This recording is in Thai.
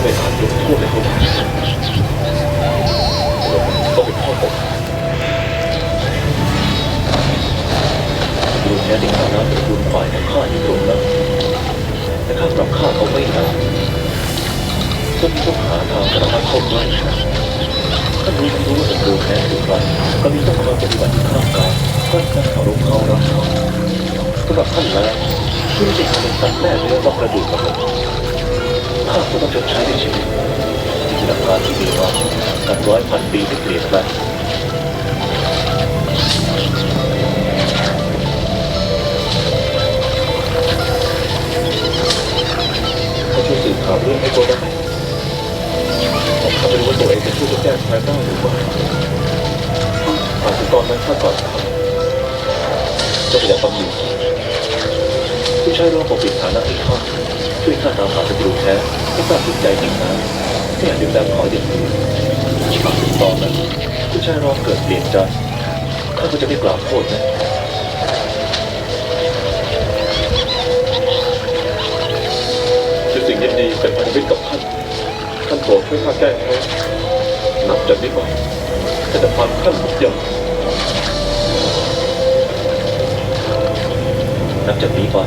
าไม่อาจยกโทษให้เขาได้ต้องเป็นข้อตกดูแค่ที่ข้าน้ำตระกูลฝ่ายของข้าอยู่ตรงนั้นแต่ข้ากลับฆ่าเขาไม่ได้ก็มีต้องหาทางกระทำเข้าใกล้ท่ารู้ทั้งรู้ว่าศัตรูแท้คือใครก็มีต้องคอยปฏิบัติที่ข้ามกายก็การเคารพเขารักเขาสำหรับท่านแล้วที่ไม่ใช่การเป็นสัตว์แม่เนื้อต้องกระดูกกับผมาก็ต้องชดใช้ด้วยชีวิตที่หลักการที่มีมากันร้อยพันปีไม่เปลี่ยนแปลงเขาช่วยสืบข่าวเรื่องให้ตัวได้ผมเข้าไม่รู้ว่าตัวเองจะช่วยจะแก้ไขได้หรือไม่อาจจะตอนนั้นข้าก่อนทำจะพยายามฟังอยู่ผู้ชายรองปกปิดฐานะให้ข้าช่วยข้าตามหาศัตรู แท้ให้ข้าติดใจจริงนะไม่อยากดึงดันขออย่างอื่นตอนนั้นผู้ชายรองเกิดเปลี่ยนใจข้าก็จะไม่กล่าวโทษนะคือสิ่งยินดีเป็นพันธมิตรกับท่านท่านโปรดช่วยข้าแก้แค้นนับจากนี้ไปข้าจะฟังท่านทุกอย่างนับจากนี้ไป